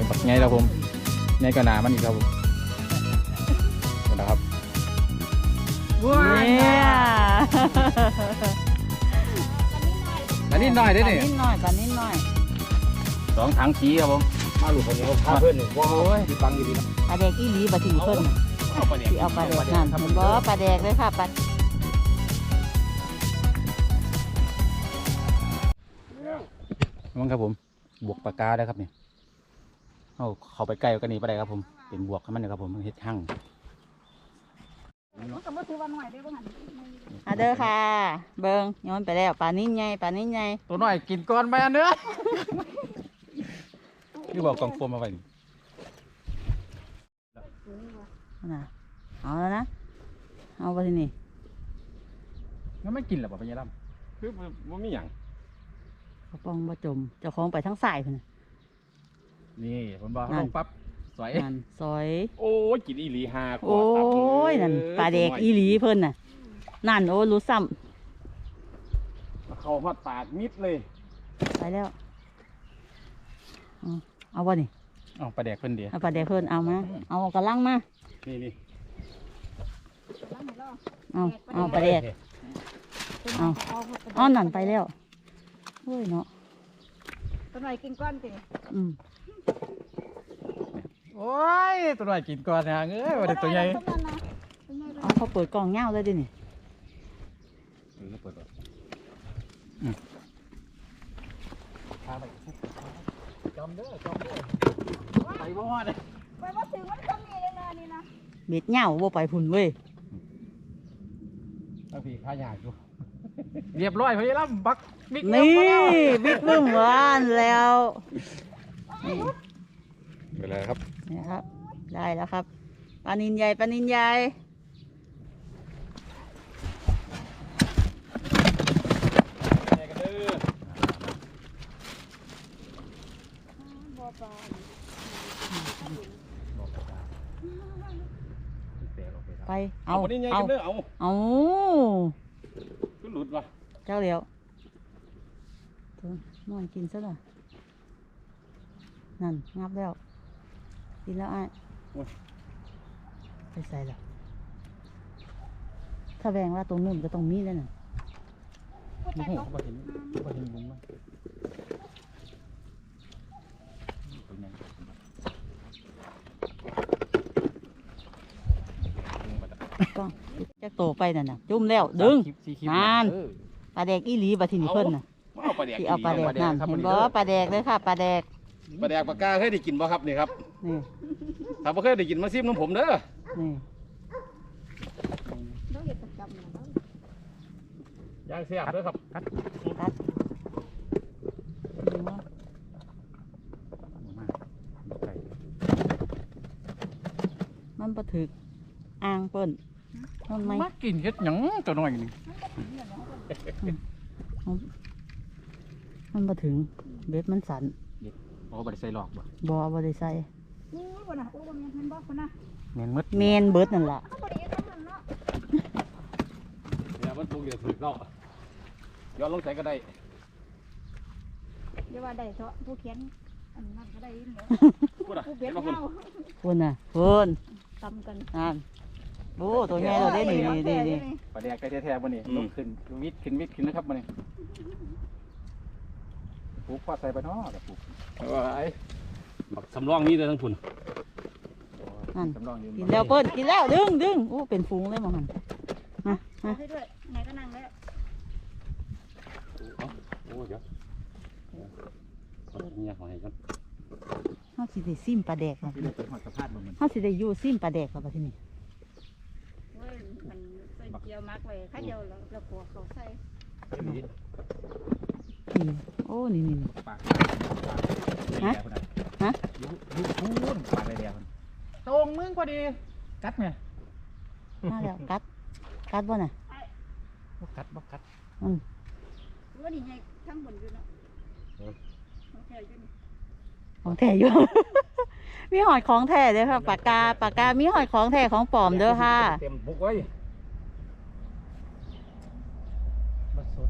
อยบักไงครับผมไงก็หนามันอีกครับผมนี่นะครับเนี่ยอันนี้น้อยได้ปลาเนี่ยนิดหน่อยปลานิดหน่อยสองถังขี้ครับผมมาหลุดคนนี้เขาพาเพื่อนหนึ่งว่าติดฟังดีๆนะปลาแดกอีหลีบะทีเพิ่นน่ะเอาไปเนี่ยที่เอาปลาแดกนั่นเห็นบ่ปลาแดกเลยค่ะปลามั้งครับผมบวกปากกาได้ครับเนี่ย เอาเข้าไปใกล้กันนี่ไปได้ครับผม เป็นบวกให้มันนะครับผมมันเฮ็ดหั่งมันก็บ่ถือว่าน้อยเด้อบ่หั่นอะเด้อค่ะ เบิ่งย้อนไปแล้วปลานิดใหญ่ปลานิดใหญ่ตัวน้อยกินก่อนไปอันเนื้อนี่บอกกล่องโฟมมาไว้นี่น่ะเอาแล้วนะเอาไปที่นี่งั้นไม่กินหรอป่ะพญาล่คือมันมีอย่างกระป๋องบ่จมเจ้าของไปทั้งสายเพิ่น น่ะำนี่ผมบอกนั่ลนงปั๊บสวยนั่นซอย โอ้ยกินอีหลีฮาโอ้ยนั่นปลาแดกอีหลีเพิ่นน่ะ นั่นโอ้รู้ซ้ำเขาพัดปากมิดเลยไปแล้ว เอาเอาบ่นี่อ๋อปลาแดกเพิ่นเดียวเอาปลาแดกเพิ่นเอามาเอากระลังมานี่นี่เอาเอาปลาแดกเอาอ้อนนั่นไปแล้วเฮ้ยเนาะตัวน้อยกินก้อนติอืม โอ้ยตัวน้อยกินก่อนนะเอ้ยว่าแต่ตัวใหญ่ตัวนั้นนะตัวใหญ่เอาเขาเปิดกล่องเงาเลยดินี่เออเปิดก่อนจำเด้อจำเด้อไปบ่ฮอดเลยไปบ่ถึงมันก็มีเลยนะนี่นะเม็ดเงาบ่ไปพุ่นเว้ยเอาพี่ข้าอยากอยู่เรียบร้อยพญาล่ำบักบิ๊กนี่เอ็มมาแล้วบิ๊กบึ้มหวานแล้ว นี่เวลาครับนี่ครับ ได้แล้วครับปลานินใหญ่ปลานินใหญ่แยกกันเด้อบ่ปลาไป เอาเอาคนนี้แยกเอากันเด้อเอาเอาคือหลุดว่ะเจ้าเหลียวตัวนอนกินซะหน่อย นั่นงับแล้วกินแล้วไอ้ายไปใส่ละถ้าแบงว่าตรงนู้นก็ต้องมีแล้วน่ะผู้โอ้ชายโหเขาบ่เห็นบ่เห็นมุมมันตัวใหญ่ก็จะโตไปนั่นน่ะ จุ่มแล้ว ดึงสี่คลิปสี่คลิปนานเออปลาแดกอีหลีบัดทีนี้เพิ่นน่ะเอาปลาแดกที่เอาปลาแดกนั่นครับเห็นปลาบ่แดกปลาแดกเลยค่ะปลาแดก ปลาแดกปลากาเคยได้กินบ่ครับนี่ครับนี่ถ้าบ่เคยได้กินมาซิมน้ำผมเด้อนี่เราเฮ็ดประจำนะเราย่างเสียบเด้อครับตัดมาไก่มันบ่ถึกอ่างเปิ้นมันไหมมากินเฮ็ดหยังตัวน้อยนี่มันบ่ถึงเบ็ดมันสั่น โอ้บ่ได้ใส่หลอกบ่บ่บ่ได้ใส่อู้บ่น่ะโอ้บ่แม่นเห็นบ่คนน่ะแม่นหมดเมนเบิดนั่นล่ะเอาบ่ได้ทำนั่นเนาะเดี๋ยวมันปรุงเดี๋ยวถึกเนาะย้อนลงใส่ก็ได้อย่าว่าได้เถอะผู้เขียนอันนั้นก็ได้ยินเด้อพูดอะผู้เบียเห็ดนบ่คุณเฮาคุณน่ะคุณตำกันนั่นโอ้ตัวใหญ่เราได้นี่นี่นี่นี่ ปลาแดกไก่แท้ๆบ่นี่ลงขึ้นวิทย์ขึ้นวิทย์ขึ้นนะครับบ่นี่ป ลูกพอดใส่ไปเนาะกับปลูกเอาไว้บักสำรองนี่เด้อทั้งคุณนั่น สำรองอยู่กินแล้วเปิ้นกินแล้วดึงดึงโอ้เป็นฝูงเลยหมอหันมาเอามาให้ด้วยไหนก็นั่งแล้วโอ้เดี๋ยวขอเนี่ยขอให้กันเฮาสิได้ซิมปลาแดกครับที่เราเป็นหอดสะพานบ่มันเฮาสิได้อยู่ซิมปลาแดกครับบัดทีนี้เว้ยมันใส่เกียวมักไว้ข้าเดียวแล้วแล้วกลัวเขาใส่ นี่โอ้ นี่นี่ ปากฮะฮะยูยูพูนปากแดงๆตรงมึงพอดี กัดแม่มาแล้วกัด กัดบ่น่ะ บ่กัดบ่กัดว่านี่ให้ทั้งบนอยู่เนาะโอเคอยู่นี่ของแท้อยู่ มีหอยของแท้เด้อค่ะปากกา ปากกา มีหอยของแท้ของปลอมเด้อค่ะ เต็มบุกไว้บ่สด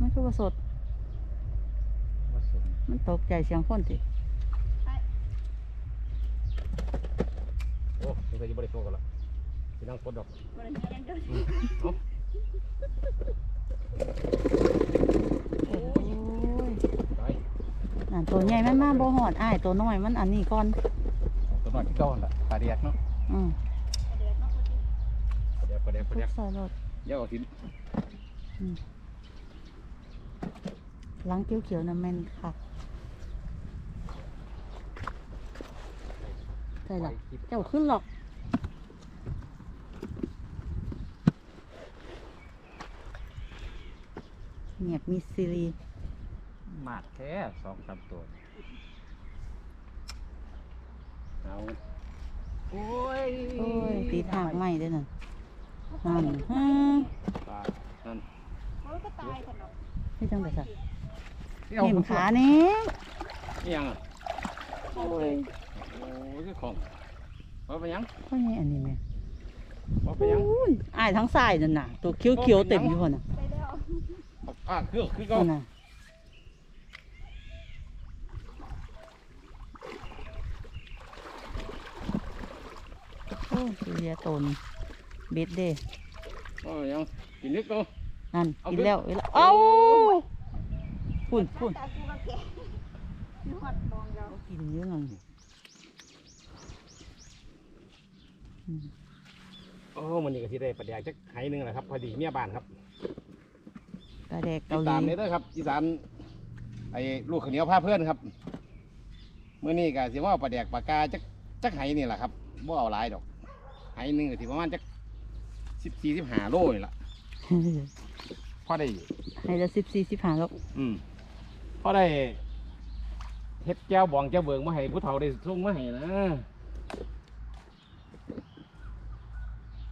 มันคือว่าสด มันตกใจเสียงคนสิส่ที่บริโภคกันละที่นั่งกดดอกบ่ได้เฮ็ดหยังเด้อโอ้ยไปนั่นตัวใหญ่มันมาบ่หอดอ้ายตัวน้อยมันอันนี้ก่อนตัวน้อยที่เก้าหั่นล่ะปลาแดกเนาะอืมเดือดเนาะประเดี๋ยวประเดี๋ยวประเดี๋ยวทุกใส่รถเดี๋ยวเอาทิ้งล้างเขียวๆน่ะแม่นคัก ใช่หรอเจ้าขึ้นหรอกเงียบมีซีรีส์มาดแค่สองสามตัวเอาโอ้ยโอ้ยตีทางไม่ด้วยนั่นนั่นฮึปลานั่นมันก็ตายกันเนาะไม่จังไดสักนี่เอาเห็นขานี้นี่ยังอะโอ้ยโอ้ย คือของว่าไปยังก็นี่อันนี้แม่ว่าไปยังอุ้ยอ้ายทั้งสายนั่นน่ะ ตัวเขียวๆเต็มอยู่หั่นน่ะไปแล้วอะคือคือก็นั่นน่ะโอ้ยเรียตนเบ็ดเด้ว่าไปยังกินนิดก็นั่นเอากินขึ้นแล้วกินแล้วเอ้าพุ่นพุ่นตากูก็แก่นวดมองเรากินเยอะหน่อยอืม โอ้มันนี่ก็ที่ได้ประเดี๋ยวจักไห้หนึงแหละครับ พอดีเมียบ้านครับปลาแดกติเกาดหลีตามนี้ด้วยครับอีสานไอ้ลูกข้าวเหนียวผ้าเพื่อนครับเมื่อนี้ก็สิว่าปลาแดกปลากาจักจักไห้นี่แหละครับบ่เอาหลายดอกไห้หนึงก็สิประมาณจักสิบสี่สิบห้าโลนี่ล่ะพอได้ให้ละสิบสี่สิบห้าแล้วอืมพอได้เฮ็ดแก้วบองแก้วเบิงมาให้ผู้เฒ่าได้ส่งมาให้นะ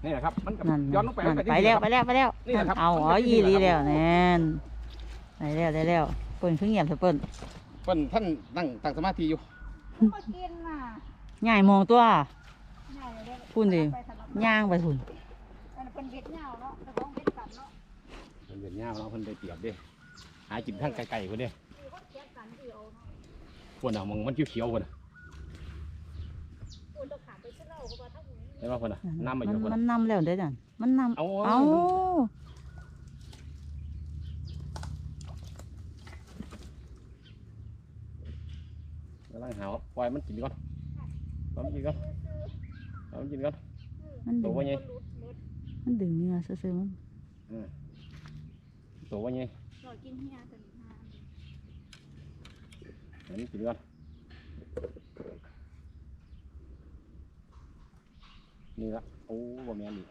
นี่แหละครับ มันก็นั่นย้อนลงไปนั่นมันก็ไปจะแล้วดีไปแล้วไปแล้วนี่แหละครับเอามันก็อ๋อจะดียีรีแหละแล้วครับแน่นได้แล้วได้แล้วเปิ้นเพิ่งเงียบเถอะเปิ้นเพิ่นท่านตั้งตั้งสมาธิอยู่มากินน่ะง่ายมองตัวง่ายเลยเด้อพูดดิไปถนนย่างไปหุ่นอันนั้นเป็นเบ็ดเหงาเนาะแต่ของเบ็ดกันเนาะเพิ่นเป็นย่าวเนาะเพิ่นได้เปรียบเด้หากินทางไกลๆพุ่นเด้คือคนเก็บกันที่เอาเนาะพุ่นน่ะมันมันเขียวๆพุ่น เห็นบ่พุ่นน่ะน้ำมาอมัยู่นพุ่นมัน่ะ นนำแล้วได้ดันมันนำเอา เอากำลังหาปล่อยมันกินก่อนปล่อยมันกินก่อนปล่อยมันกินก่อนมันตัดึวงว่าไงมันดึงเนื้อซื่อๆมันตัวว่าไงหน่อยกินเฮียตัวนี้ฮะปล่อยมันกินก่อน นี่ละโอ้บ่แม่นอีก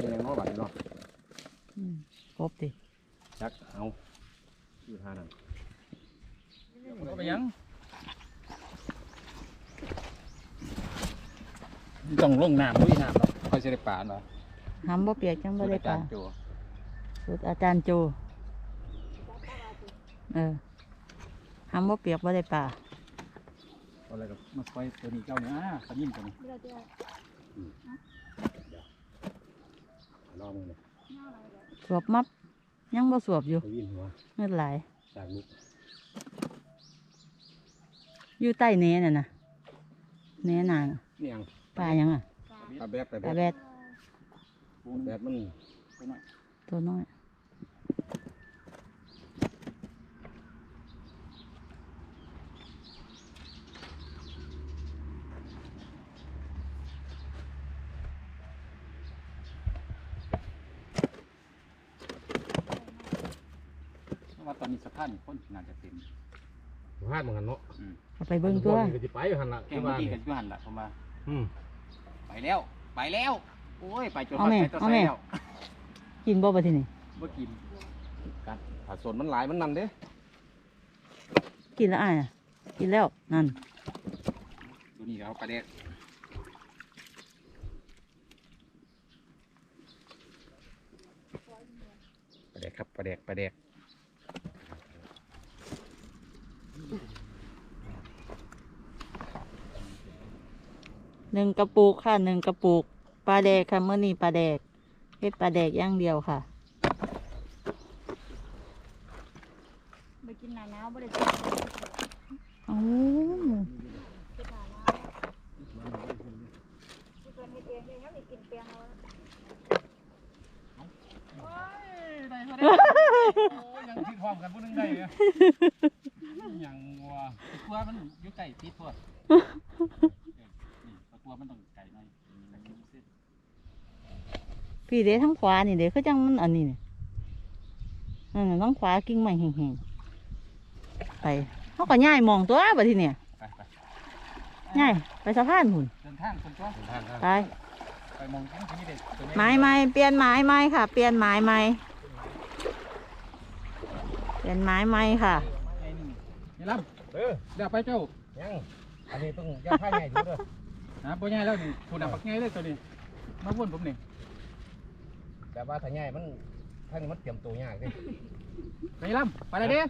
นี่ยังน้อยบาดเนาะอืมครบดิจักเอาอยู่ท่านั้นก็ไปยัง ต้องลงน้ำลุยน้ำเนาะค่อยจะได้ปลาเนาะหำบ่เปียกจังบ่ได้ปลาสูตรอจรย์โจสูตรอาจารย์โจเออหำบ่เปียกบ่ได้ปลาอะไรกับมาคอยตัวนี้เจ้าเนี้ยขมิ้นตัวนี้เดี๋ยวจะรอบนึงเลยเหงาอะไรเลยสวบมับยังบ่สวบอยู่ไปวิ่งหัวเงินหลายจากลุกอยู่ใต้เนน่ะนะเนนานนี่ยัง ปลายังอะปลาแบบไปปลาแบแบบดปูนแบบมันตัวน้อยตัวน้อยเพราะว่าตอนนี้สภาพนี่คนน่าจะเต็มพลาดเหมือนกันเนาะเอาไปเบิ่งตัว ก็จะไปอยู่หันละแข่งเมื่อกี้กันอยูหันละผมว่าอืมไป แล้ว ไปแล้ว โอ้ย ไปจนเอาแม่ไปตัวเอาใส่แม่ แล้วกินบ่ปะทีนี่เมื่อกินกันผสมมันหลายมันนั่นเด้กินแล้วอะกินแล้วนั่นตัวนี้เอาปลาแดกปลาแดกครับปลาแดกปลาแดก หนึ่งกระปุกค่ะหนึ่งกระปุกปลาแดกค่ะเมื่อนี้ปลาแดกเฮ็ดปลาแดกอย่างเดียวค่ะไปกินหนาหนาวบ่ได้กินโอ้กินหนาหนาวที่เพิ่นเฮ็ดเองเนี่ยยังได้กินเปียงเอาโอ้ยยังคิดพร้อมกันผู้หนึงได้เหรอยังวัวตะกัวมันอยู่ไก่ติดพวด ตะกัวมันต้องไก่หน่อยพี่เด้ทั้งขวานี่เด้คือจังมันอันนี้นี่นั่นน่ะทั้งขวากิ่งไม้แห้งๆไปเขาก็ย่ายมองตัวบัดทีเนี่ยไปไปย่ายไปสะพานหุ่นเดินทางคนตัวทางครับไปไปมองทั้งที่นี่เด็กตัวนี้ไม้ไม้เปลี่ยนไม้ไม้ค่ะ เปลี่ยนไม้ไม้เปลี่ยนไม้ไม้ค่ะไอ้นี่นี่ลเออำเดี๋ยวไปเจ้ายังอันนี้ต้องอย่าพายใหญ่ดูเด้อหาปัวใหญ่แล้วนี่ผู้นำปักใหญ่เลยตัวนี้ มาวนผมนี่แต่ว่าถ้าใหญ่มันท่างนี้มันเตรียมตัวยากเด้ไปลำไปเลยเด้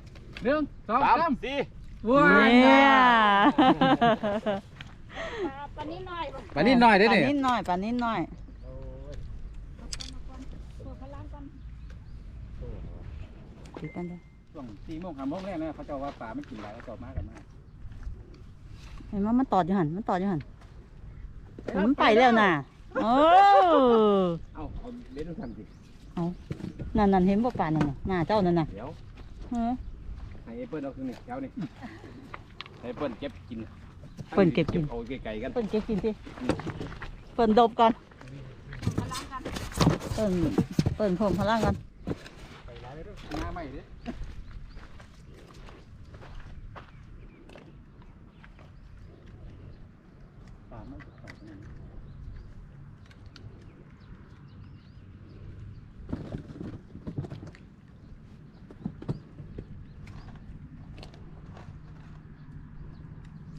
หนึ่งสองสามสี่ว้าเนี่ยปลาปลานิดหน่อยบ่ไปนิดหน่อยเด้ปลาเนี่ยนิดหน่อยปลานิดหน่อยโอ้ยเอาก่อนเอาก่อนเปิดพลังก่อนถือกันเด้อช่วงสี่โมงห้าโมงแรกนะเขาเจ้าว่าป่ามันกินหลายเขาเจ้ามากกันมากเห็นว่ามันตอดอยู่หันมันตอดอยู่หัน มันไปแล้วน่ะโอ้เอาเอาเบ็ดดูทันสินั่นนั่นเห็นบ่ป่านนั่นน่ะหน้าเจ้านั่นน่ะเดี๋ยวเฮ้อให้ไอ้เปิ้ลเอาขึ้นนี่แถวนี่ให้เปิ้ลเก็บกินเปิ้ลเก็บกิน เอาไกลๆกัน เปิ่นเก็บกินสิเปิ่นดบก่อนพลังกันเปิ่นเปิ่นเพิ่มพลังก่อนไปหลายเลยเด้อหน้าใหม่เด้ป่ามันเขาเนี่ย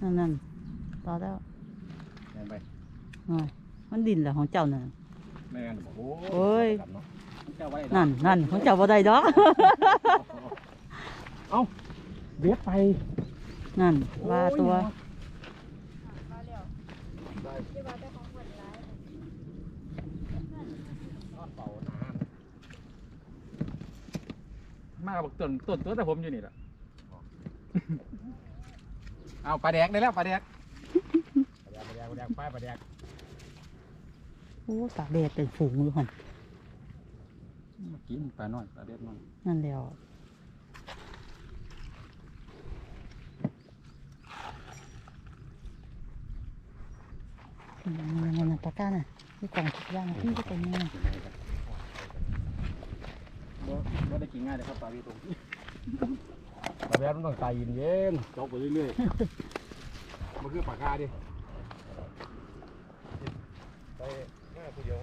นั่นนั่นต่อแล้วแม่นไปโอ้ยมันดินเหรอของเจ้านั่นน่ะแม่นบอกโอ้โอ้ย กลับเนาะมันเจ้าไว้นั่นนั่นของเจ้าบ่ได้ดอกเบ็ดไปนั่นว่าตัวมาแล้วที่ว่าเจ้าของเพิ่นหลายนอนเป่าน้มาบอกต้นต้นตัวแต่ผมอยู่นี่แหละ เอาปลาแดกได้แล้วปลาแดกำปลาแดกปลาแดกปลาแดกปลาแดกโอ้ตากแดดเป็นฝูงอยู่หันมากินปลาน้อยปลาแดกน้อยนั่นแล้วนั่นนั่นนั่นนั่นตะกร้าน่ะที่กล่องทุกอย่างที่ก็เป็นนี่บ่บ่ได้กินง่ายเลยครับปลาวีตรง ปลาแดกมันต้องตายเย็นๆจกไปเรื่อยๆ มันคือปากกาดิไปง่ายผู้เดียว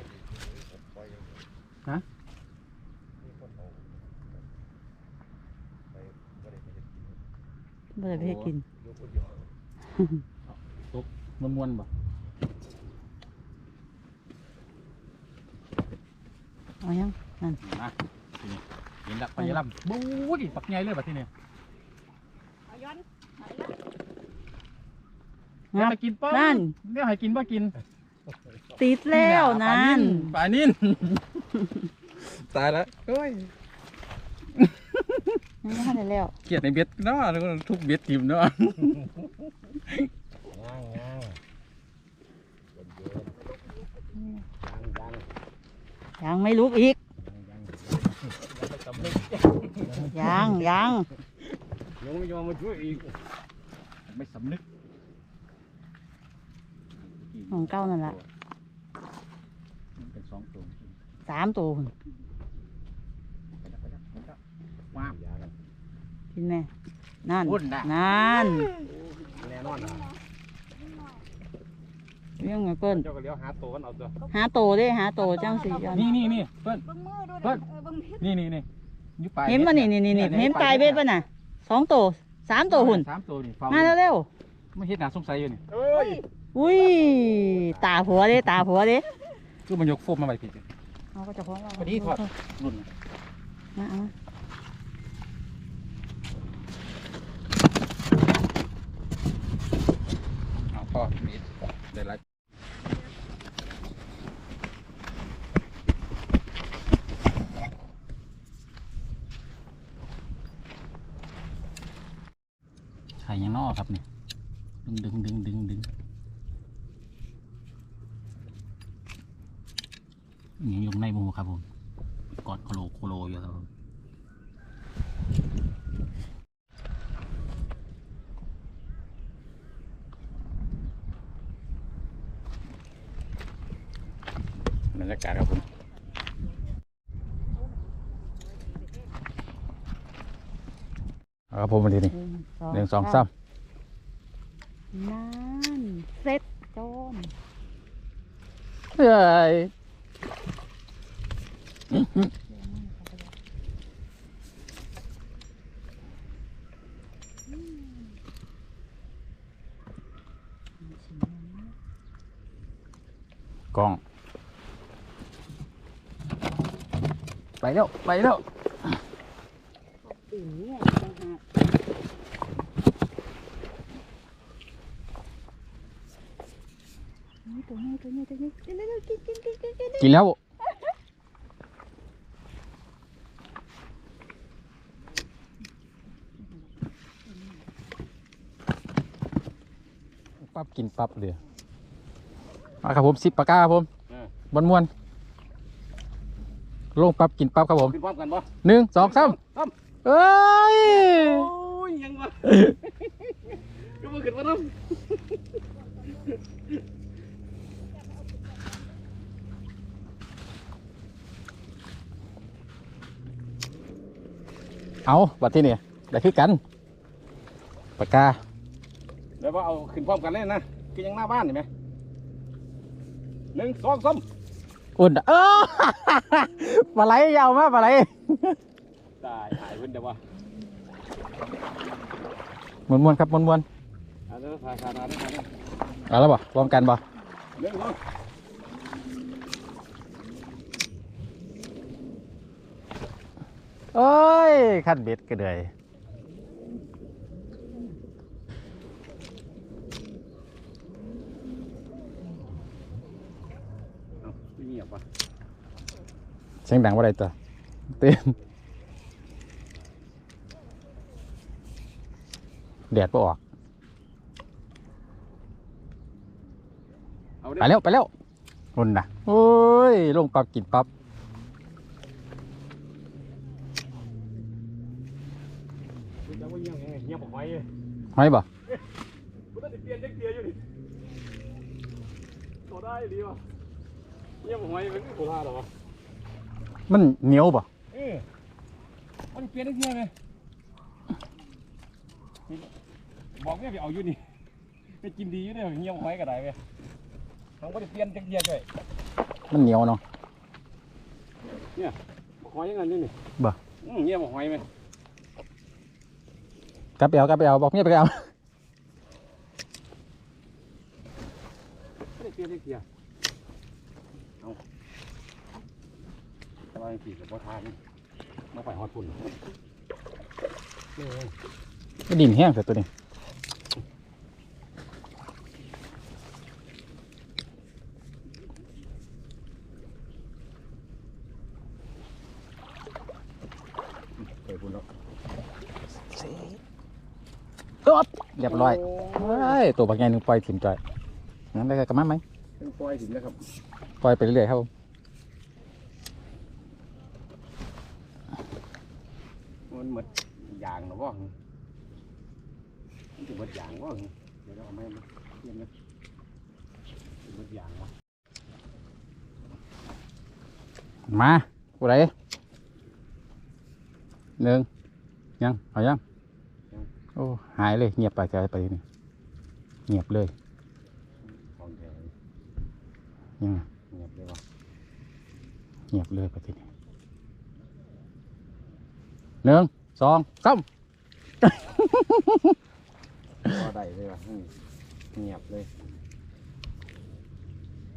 ปล่อยกันมีคนเอาไปบ่ได้ไปเฮ็ดกินไม่ได้ไปให้กินอยู่คนเดียวมวนมวนๆบ่เอายังนั่นนะทีนี้กินละปลาเยลำบู๊ดิปักใหญ่เลยแบบที่นี่เอา ย้อนไหนล่ะเดี๋ยวงับให้กินป้อนนั่น เดี๋ยวให้กินบ่กินติดแล้วนั่นปลานิ่นตายแล้วเอ้ยนั่นก็ได้แล้วเกลียดในเบ็ดเนาะแล้วก็ทุกเบ็ดทิมเนาะย่างย่างเย็นเย็นย่างย่างยังไม่ลุกอีกย่างยังยังยัง ไม่ยอมมาช่วยอีก ไม่สำนึกของเก้านั่นแหละ มันเป็นสองตัวสามตัวพุ่นไปแล้วไปแล้วไปแล้วว้าวยากันกินไหมนั่นวุ่นน่ะ นั่นแน่นอนนะเรื่องไงเปิ้นเจ้าก็เลี้ยวหาตัวกันเอาตัวหาโตเด้หาโตจังสีกันนี่นี่นี่เพิ่นเบิ่งมือดูเพิ่เด้อนเออเบิ่งมือนี่นี่นี่อยู่ปลายเห็นป่ะนี่นี่นี่นี่เห็นปลายเบ็ดป่ะน่ะ สองโตสามโตหุ่นสามตัวนี่เฝ้ามาเร็วไม่เห็นหน้าสงสัยอยู่นี่เอ้ยๆอุ้ยตาผัวเด้ตาผัวเด้คือมันยกโฟมมาไว้ผิดเอาก็จะพ้องพอดีถอดรุ่นมาเอามาเอาพ่อมีดได้หลาย ไข่ยังนอก ครับเนี่ยดึงดึงดึงดึงดึงนี่อยู่ในหมูครับผมกอดโคโลโคโลอยู่ครับผมบรรยากาศครับผมเอาครับผมวันนี้นี่หนึ่งสองสามนั่น เซ็ตโจนเฮ้ยกล้อง ไปแล้ว ไปแล้ว ตื่นเนี่ยต่างหากนี่ตัวนี้ตัวนี้ตัวนี้เร็วๆกินกิน กินกินกินกินแล้ว ปั๊บกินปั๊บเลยมาครับผมสิบปากกาครับผมบนมวนลงปั๊บกินปั๊บครับผมขึ้นพร้อมกันบ่หนึ่งสองสามสามเอ้ยโอ้ยยังวะก็มาขึ้นมาน้ เอาบัดที่นี่ได้คือกันปากกาำเดี๋ยวว่าเอาขึ้นพร้อมกันเลยนะคือยังหน้าบ้านเห็นไหมหนึ่งสองสามอุ่นเออปลาไหลยาวมากปลาไหลตายหายเพิ่นเดี๋ยวว่ามวนมวนๆครับมวนมวนเอาเดี๋ยวถ่ายขาดมาเด้อถ่ายเด้อๆเอาแล้วบ่พร้อมกันบ่หนึ่งสอง เอ้ยขั้นเบ็ดก็เลยเอาไม่เงียบว่ะเสียงดังว่าไรตัวเต้นแดดบ่ออก เอาเด้ไปแล้วไปแล้วนุ่นนะโอ้ยลงปั๊บกินปั๊บ คุณจะว่าเงียบยังไงเงียบบอกไว้เลย ห้อยบ่กูต้องเปลี่ยนเด็กเดียวอยู่ดิตัวได้ดีว่ะเงียบบอกไว้มันไม่โคราชหรอวะมันเหนียวบ่เออมันเปลี่ยนเด็กเดียวไหมบอกแม่ไปเอาอยู่นี่ไปกินดีอยู่เนี่ยเงียบบอกไว้ก็ได้ไหมทั้งไม่ได้เปลี่ยนเด็กเดียวด้วยมันเหนียวเนาะบอกไว้ยังไงอยู่นี่บ่อืมเงียบบอกไว้ไหม กลับไปเอากลับไปเอาบอกเมียไปเอาไม่ได้เปลี่ยนเด็กเดียวเอาสบายปีกับพ่อทานมาไปฮอดพุ่นเออก็ดินแห้งเสร็จตัวนี้ ไปพุ่นแล้ว อ๊อบเรียบร้อยเฮ้ยตัวบางใหญ่หนึ่งปล่อยถิ่มจ่อยงั้นได้กับมันไหมเป็นปล่อยถึงแล้วครับปล่อยไปเรื่อยๆครับผมมันหมดยางหรอวะมันถึงหมดยางวะเดี๋ยวเราเอาไม้มาเทียมนะหมดยางวะมาผู้ใดหนึ่งยังเอายัง โอ้หายเลยเงียบไปใจไปนี่เงียบเลยของแกยังเงียบเลยวะเงียบเลยไปทีนี้หนึ่งสองสามพอได้เลยวะอืมเงียบเลย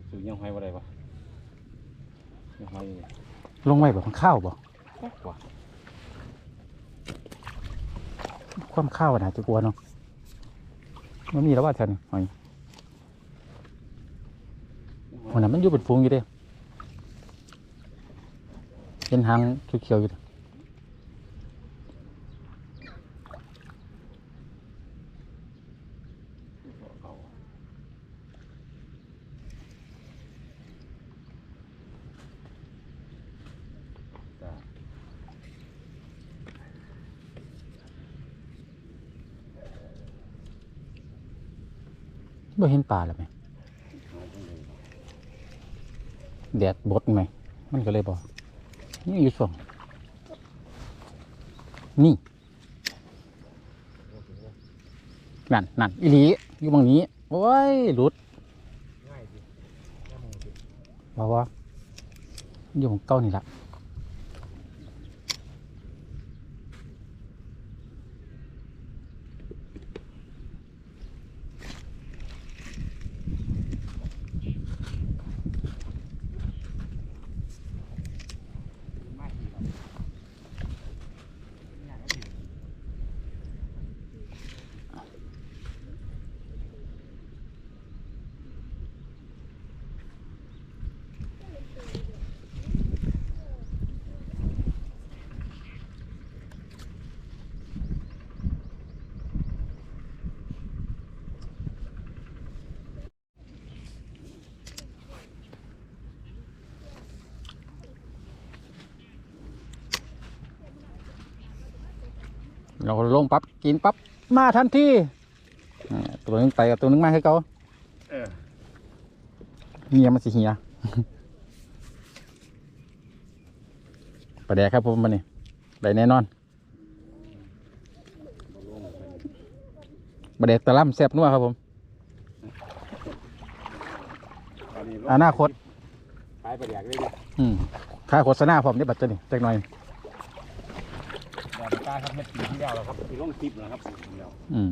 สูยังไห้บ่ได้ปะยังไห้ลงไว้แบบข้าวบ่กว่า ความข้าวน่ะจะกลัวเนาะมันมีแล้วว่าแทนหอยมันน่ะมันอยู่เป็นฟูงอยู่เด้เป็นหางเขียวๆอยู่ บ่เห็นปลาแล้วไหมแดดบดไหม มันก็เลยบอกนี่อยู่ช่วง นี่ นั่นนั่นอีหลีอยู่บางนี้ โอ้ยหลุดว่าว่าอยู่ของเก้านี่ละ เราลงปั๊บกินปั๊บมาทันทีอ่าตัวหนึงไปกับตัวหนึงมาให้เขาเออเงียมันสิเหียประแดกครับผมมันนี่ได้แน่นอนประแดกตะล่ำแซ่บนัวครับผมอนาคตไปประเดี๋ยวเลยดิอืมค่าโฆษณาผมได้บัตรนี่จักหน่อยแบบตา ครับเม็ดปีที่แล้วแล้วครับที่ลงคลิปแล้วครับเดียวอืม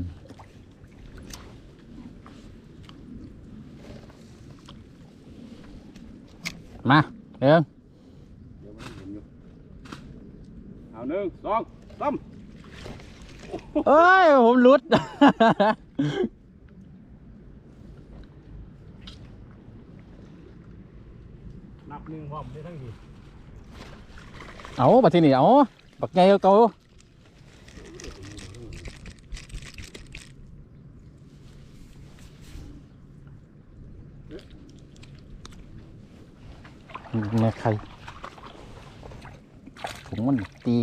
มาเอิงเดี๋ยวมันเห็นอยู่เอาหนึ่งสองสามเอ้ย ผมหลุด นับหนึ่งพร้อมได้ทั้งทีเอาบัดทีนี้เอาบักไงเก่า แม่ใครผมมันตี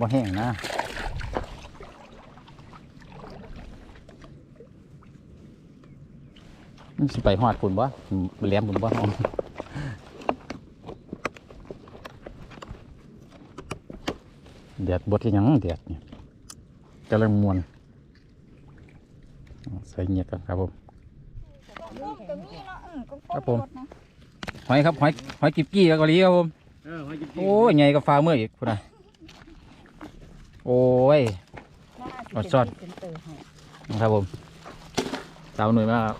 บ่แห้งนะมันสิไปหอดปุ่นบ่แหลมปุ่นบ่เอาแดดบดียังแดดเนี่ยกำลังมวนใส่เงียบกันครับผม กุ้งก็มีเนาะอืมกุ้งครับผมรสนะหอยครับหอยหอยกิบกี้แล้วก็ลีครับผม เออให้จิ๊บโอ้ยไงก็ฟ้าเมื่ออีกพุ่นนะโอ้ยน่าอดซ่อนสิเป็นเตอร์ให้นะครับผมสาวหน่วยมากครับ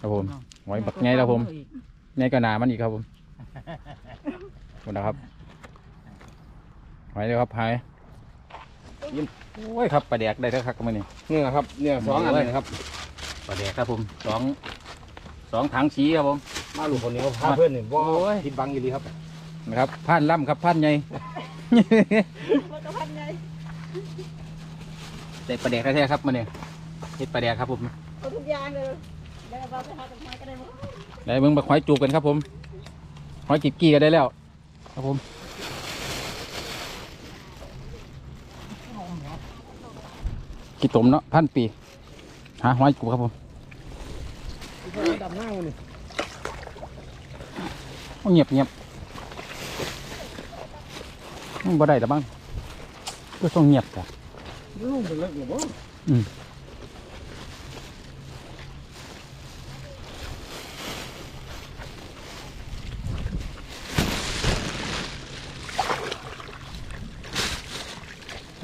ครับผมหอยบักไงแล้วผมไงก็หนามันอีกครับผมขอบคุณนะครับหอยเลยครับหอยโอ้ยครับปลาแดกได้แล้วครับมันนี่เนี่ยครับเนี่ยสองอันเลยนะครับ ปลาแดกครับผมสองสองถังสีครับผม มาลูกคนนี้พาเพื่อนนี่บ่โอ้ย ผิดบังอยู่ดีครับนะครับพันล่ำครับพันใหญ่ ว่าจะพันไงแต่ปลาแดกแท้ๆครับมันนี่เฮ็ดปลาแดกครับผมเอาทุกอย่างเลยเดี๋ยวเราไปหาต้นไม้ก็ได้หมดได้เบิ่งบักหอยจูบกันครับผมหอยกิบกี้ก็ได้แล้ว ครับผมกี่ตมเนาะพันปี หาหอยจูครับผมดำหน้ามันนี่เงียบเงียบมันบ่ได้แต่บ้างก็ต้องเงียบจ้ะลูกเป็นเล็กหรือบ่อืม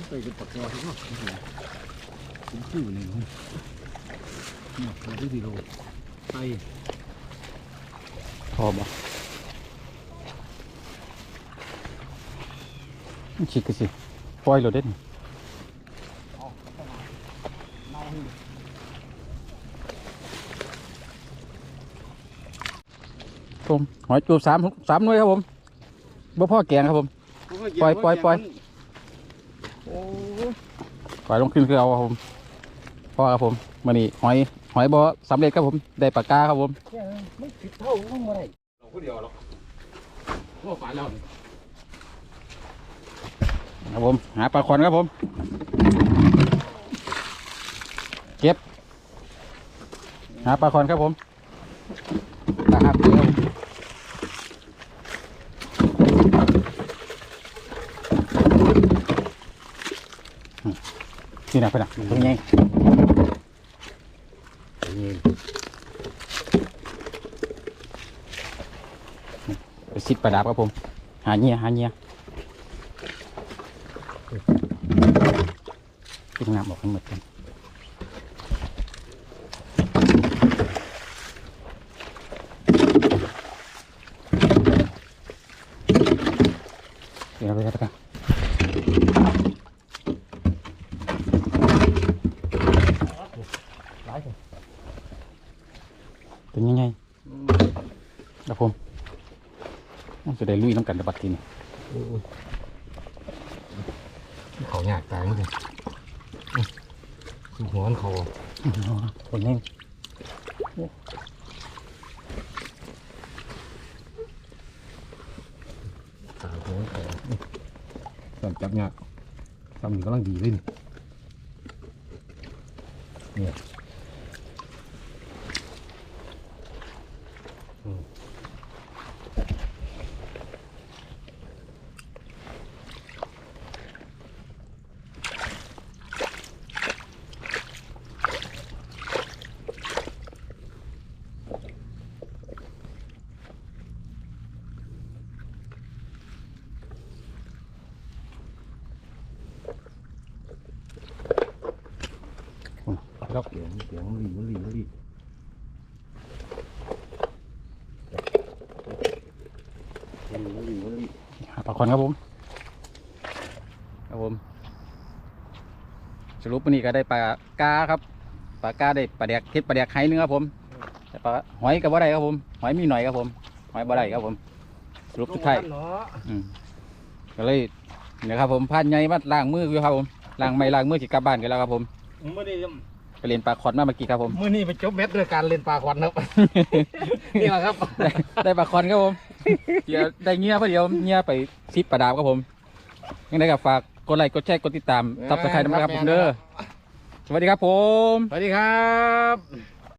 ไปเป็นปากกาที่ว่าผมชื่อหนึ่ง เนี่ยมาที่ดีโลไปพอบ่มันชิกกันสิปล่อยเราเด่นผมหอยจูบสามสามหน่วยครับผมบ่พ่อแกงครับผม ปล่อยปล่อยปล่อยโอ้ปล่อยลงขึ้นคือเอาครับผมพ่อครับผมมานี่หอย หอยบ่สำเร็จครับผม ได้ปากกาครับผมไม่ผิดเท่าลงมาได้เราคนเดียวหรอกพวกฝันเรานี่ครับผม หาปลาควันครับผมหาปลาคอนครับผมปลาหักเลยครับผมอืมนี่นะเพื่อนนะตรงนี้ไปซิดปลาดาบครับผม หาเงี้ยหาเงี้ยกินน้ำออกทั้งหมดกันเดี๋ยวเราไปกันกันเป็นยังไงครับผม น่าจะได้ลุยน้ำกันในบัดทีนี้เขาอยากตายมั้งเลยหัวมันเขาคนนี้ตายหัวมันเขาตอนจับเนี่ยทำอยู่กำลังดีเลยนี่เนี่ยอืม ครับเสียงเสียงมันหลีมันหลีมันหลีมันหลีมันหลีมันหลีหาปลาคอนครับผม ครับผม สรุปวันนี้ก็ได้ปลากาครับ ปลากาได้ปลาแดกเฮ็ดปลาแดกไข่หนึงครับผม แต่ปลาหอยกับว่าได้ครับผม หอยมีหน่อยครับผม หอยบ่ได้ครับผม สรุปสุดท้ายเนาะอืมก็เลยเนี่ยครับผมพานใหญ่มาล้างมืออยู่ครับผมล้างไม่ล้างมือสิกลับบ้านกันแล้วครับผมเมื่อนี้ ไปเรียนปลาคอนมาเมื่อกี้ครับผมเมื่อนี้ไปจบเม็ดด้วยการเล่นปลาควันครับ นี่แหละครับได้ได้ปลาคอนครับผม เดี๋ยวได้เงี้ยเพราะเดี๋ยวเงี้ยไปซิปปลาดาวครับผมยังไงก็ฝากกดไลค์กดแชร์กดติดตามเออซับสไครต์นะครับคผรับมเด้อแม่นสวัสดีครับผม สวัสดีครับ